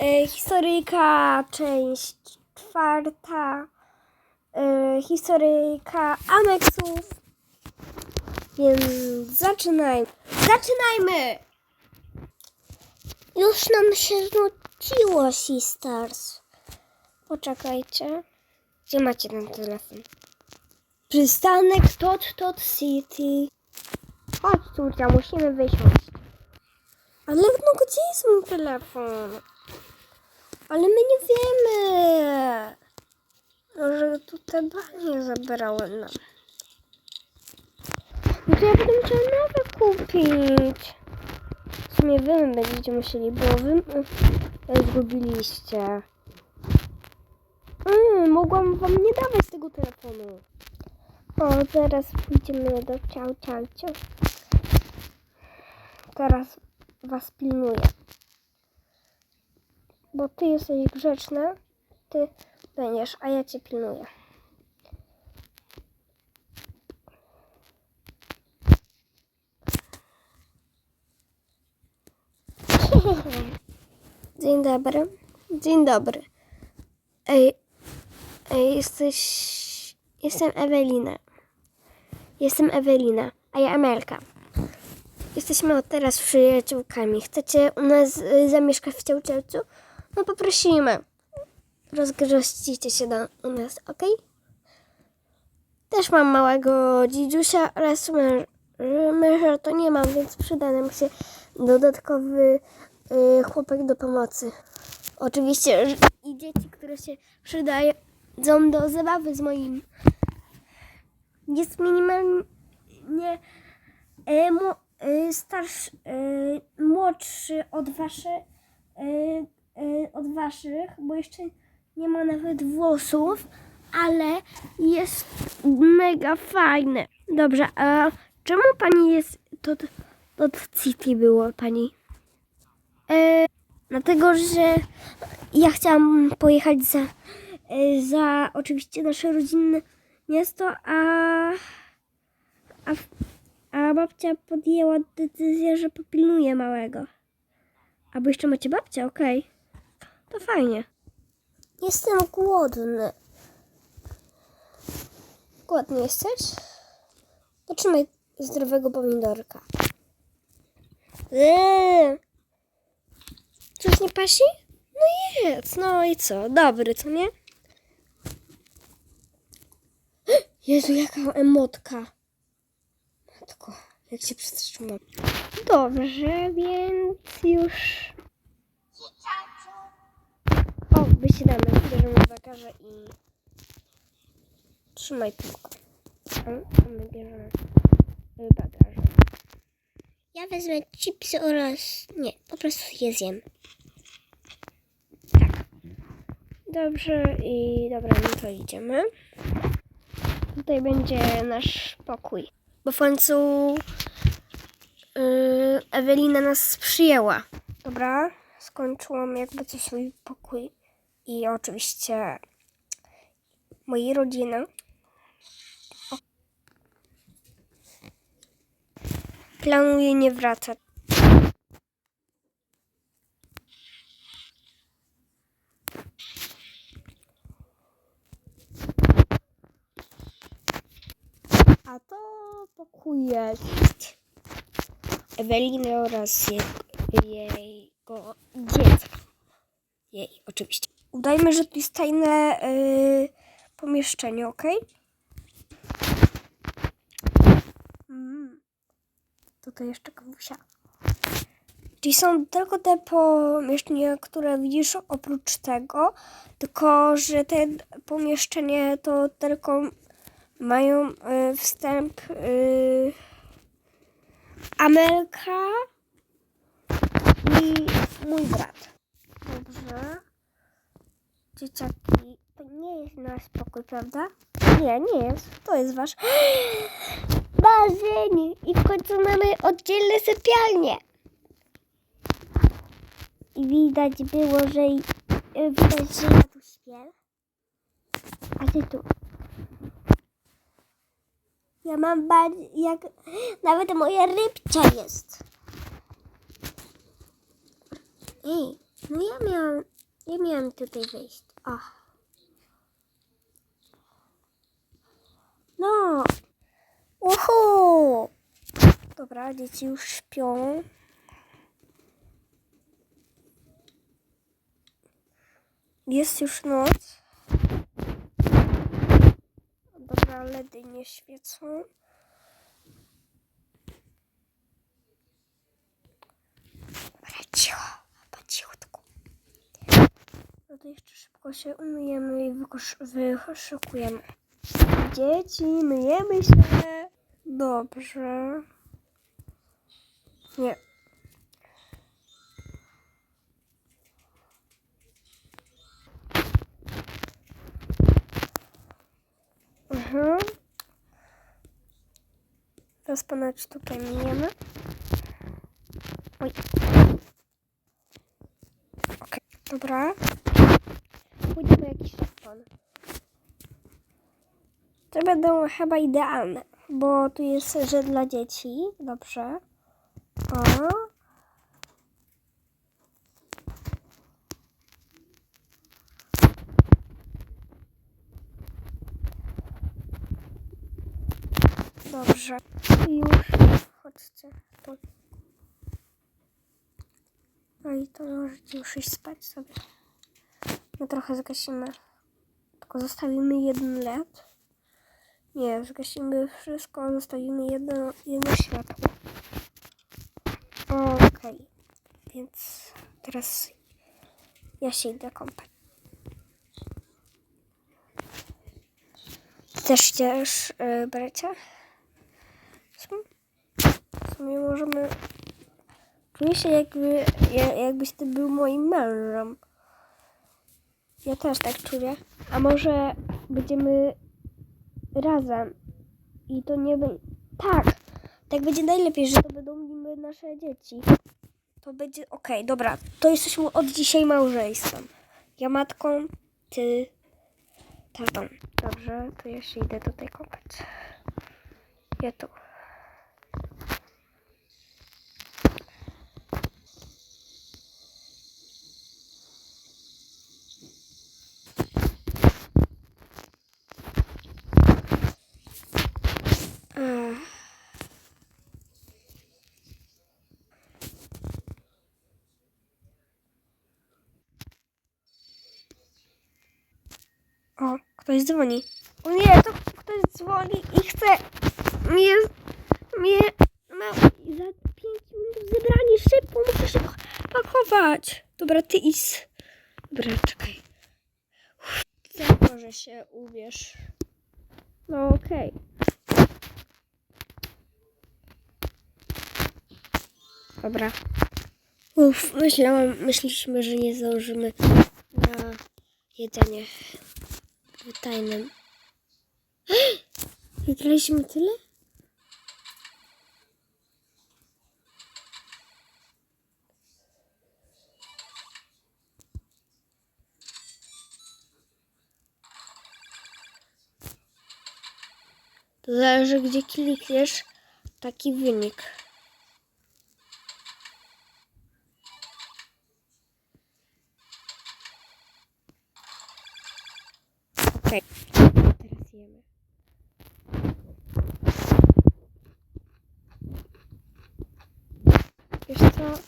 E, historyjka, część czwarta. E, historyjka. Więc zaczynajmy. Zaczynajmy! Już nam się nudziło, sisters. Poczekajcie. Gdzie macie ten telefon? Przystanek Tot Tot City. Chodź, córcia, musimy wysiąść. Ale no gdzie jest mój telefon? Ale my nie wiemy. Może tu te banie zabrały nam. No to ja będę musiała nowe kupić. W sumie wy będziecie musieli, bo wy e, zgubiliście. Mm, mogłam wam nie dawać tego telefonu. O, teraz pójdziemy do ciao, ciao, ciao. Teraz was pilnuję. Bo ty jesteś grzeczny, ty będziesz, a ja cię pilnuję. Dzień dobry. Dzień dobry. Ej, ej, jesteś... Jestem Ewelina. Jestem Ewelina, a ja Amelka. Jesteśmy od teraz przyjaciółkami. Chcecie u nas y, zamieszkać w Ciałciałcu? No poprosimy. Rozgościcie się do, u nas, ok? Też mam małego dzidziusia męż, męża to nie mam, więc przyda nam się dodatkowy y, chłopak do pomocy. Oczywiście i dzieci, które się przydają do zabawy z moim. Jest minimalnie mu, e, starszy, e, młodszy od wasze, e, e, od waszych, bo jeszcze nie ma nawet włosów, ale jest mega fajny. Dobrze, a czemu pani jest to od City było pani? E, dlatego, że ja chciałam pojechać za, e, za oczywiście nasze rodzinne miasto, a, a, a babcia podjęła decyzję, że popilnuje małego. A bo jeszcze macie babcię, okej. To fajnie. Jestem głodny. Głodny jesteś? Potrzymaj zdrowego pomidorka. Eee. Coś nie pasi? No jedz, no i co? Dobry, co nie? Jezu, jaka emotka. Matko, jak się przestraszyłam. Dobrze, więc już... O, wysiadamy, bierzemy bagaże i... Trzymaj piłkę. A my bierzemy bagaże. Ja wezmę chipsy oraz... Nie, po prostu je zjem. Tak. Dobrze i dobra, no to idziemy. Tutaj będzie nasz pokój. Bo w końcu yy, Ewelina nas przyjęła. Dobra, skończyłam jakby co swój pokój. I oczywiście mojej rodziny. Planuję nie wracać. A to pokój jest Eweliny oraz jej, jego dziecka. Jej, oczywiście. Udajmy, że to jest tajne yy, pomieszczenie, ok? Mm. Tutaj jeszcze kawusia. Czyli są tylko te pomieszczenia, które widzisz oprócz tego, tylko że te pomieszczenie to tylko mają y, wstęp y, Amelka i mój brat. Dzieciaki, to nie jest nasz pokój, prawda? Nie, nie jest. To jest wasz basen. I w końcu mamy oddzielne sypialnie. I widać było, że y, widać, że ja tu śpię. A ty tu. Ja mam bardziej, jak nawet moja rybcia jest. Ej, No ja miałam, ja miałam tutaj wejść. O. No. Uhu. Dobra, dzieci już śpią. Jest już noc. Dobra, LEDy nie świecą. Dobra, cicho, po cichutku. To jeszcze szybko się umyjemy i wyszukujemy. Dzieci, myjemy się. Dobrze. Nie. Mhm. Teraz ponoć tutaj myjemy. Oj. Okej, dobra. Pójdziemy jakiś szafon. To będą chyba idealne, bo tu jest, że dla dzieci. Dobrze. O. Dobrze. Już chodźcie. Tu. No i to możecie już iść spać sobie. Trochę zgasimy. Tylko zostawimy jeden LED. Nie, zgasimy wszystko, zostawimy jedno, jedno światło. Okej. Więc teraz ja się idę kąpać. Też chcesz yy, bracia? W sumie- możemy... Czuję się jakby, ja- jakbyś ty był moim mężem. Ja też tak czuję. A może będziemy razem i to nie będzie... Tak! Tak będzie najlepiej, że to będą niby nasze dzieci. To będzie... Okej, dobra. To jesteśmy od dzisiaj małżeństwem. Ja matką, ty tatą. Dobrze, to ja się idę tutaj kąpać. Ja tu. Ech. O, ktoś dzwoni. O nie, to ktoś dzwoni i chce mnie, mnie na, za 5 minut zebranie. Szybko, muszę się pakować. Dobra, ty idź. Dobra, czekaj. Uff, Może się ubierz. No okej. Dobra. Uff, myślałam, myśleliśmy, że nie zdążymy na jedzenie w tajnym. Wygraliśmy tyle? To zależy, gdzie klikniesz, taki wynik. Okej. Teraz jemy. Wiesz co?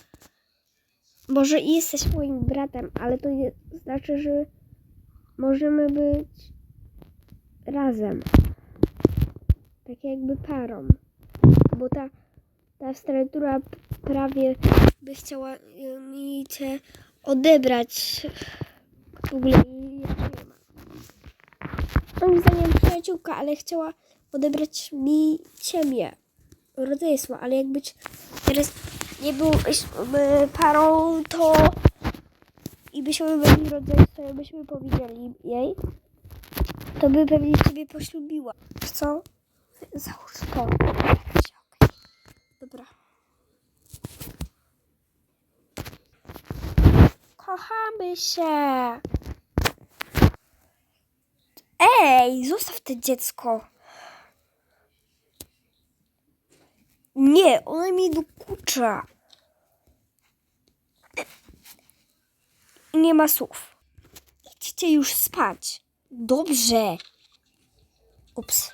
Może i jesteś moim bratem, ale to nie znaczy, że możemy być razem. Tak jakby parą. Bo ta, ta emerytura prawie by chciała y, mi cię odebrać. W ogóle nie ma. Moim zdaniem przyjaciółka, ale chciała odebrać mi ciebie. Rodzeństwo, ale jakbyś teraz nie byłyśmy parą, to i byśmy byli rodzeństwem, jakbyśmy powiedzieli jej, to by pewnie ciebie poślubiła. Co? Załóż to. Dobra. Kochamy się. Ej, zostaw to dziecko. Nie, ona mi dokucza. nie ma słów. Idźcie już spać. Dobrze. Ups.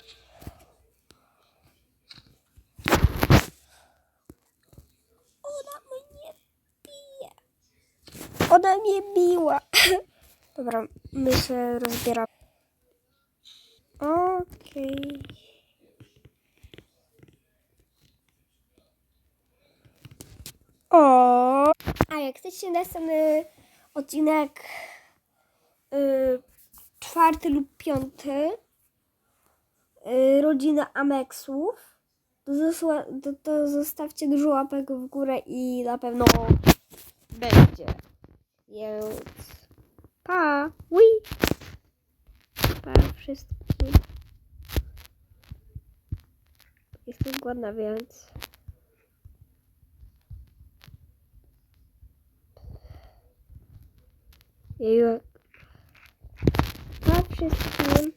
Ona mnie bije. Ona mnie biła. Dobra, my się rozbieramy. Okej. O. A jak chcecie następny odcinek y, czwarty lub piąty y, rodzina Ameksów, to, to, to zostawcie dużo łapek w górę i na pewno będzie. Więc pa! Ui! Wszystkim. Jestem głodna, więc... Jeju. Pa wszystkim.